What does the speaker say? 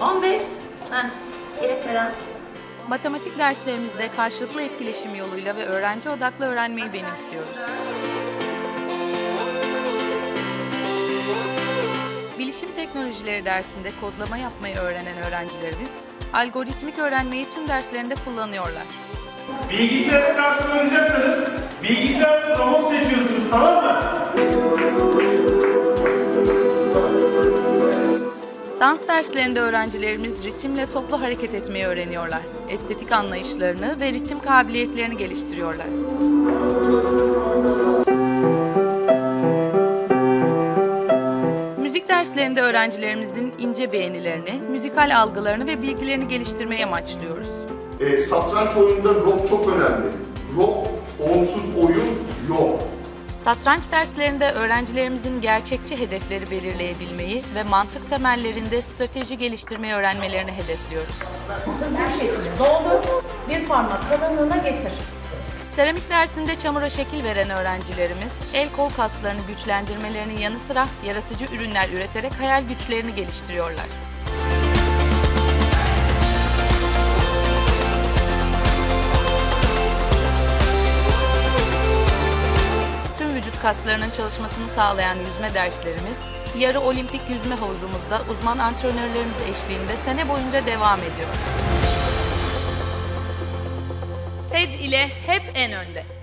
15. Heh. Elif. Matematik derslerimizde karşılıklı etkileşim yoluyla ve öğrenci odaklı öğrenmeyi benimsiyoruz. Bilişim teknolojileri dersinde kodlama yapmayı öğrenen öğrencilerimiz, algoritmik öğrenmeyi tüm derslerinde kullanıyorlar. Bilgisayara karşı oynayacaksanız bilgisayarda robot seçiyorsunuz tamam mı? Dans derslerinde öğrencilerimiz ritimle toplu hareket etmeyi öğreniyorlar. Estetik anlayışlarını ve ritim kabiliyetlerini geliştiriyorlar. Müzik derslerinde öğrencilerimizin ince beğenilerini, müzikal algılarını ve bilgilerini geliştirmeyi amaçlıyoruz. E, satranç oyununda rock çok önemli. Rock, onsuz oyun. Satranç derslerinde öğrencilerimizin gerçekçi hedefleri belirleyebilmeyi ve mantık temellerinde strateji geliştirmeyi öğrenmelerini hedefliyoruz. Bu şekilde doldur, bir parmak kalınlığına getir. Seramik dersinde çamura şekil veren öğrencilerimiz, el kol kaslarını güçlendirmelerinin yanı sıra yaratıcı ürünler üreterek hayal güçlerini geliştiriyorlar. Kaslarının çalışmasını sağlayan yüzme derslerimiz, yarı olimpik yüzme havuzumuzda uzman antrenörlerimiz eşliğinde sene boyunca devam ediyor. TED ile hep en önde.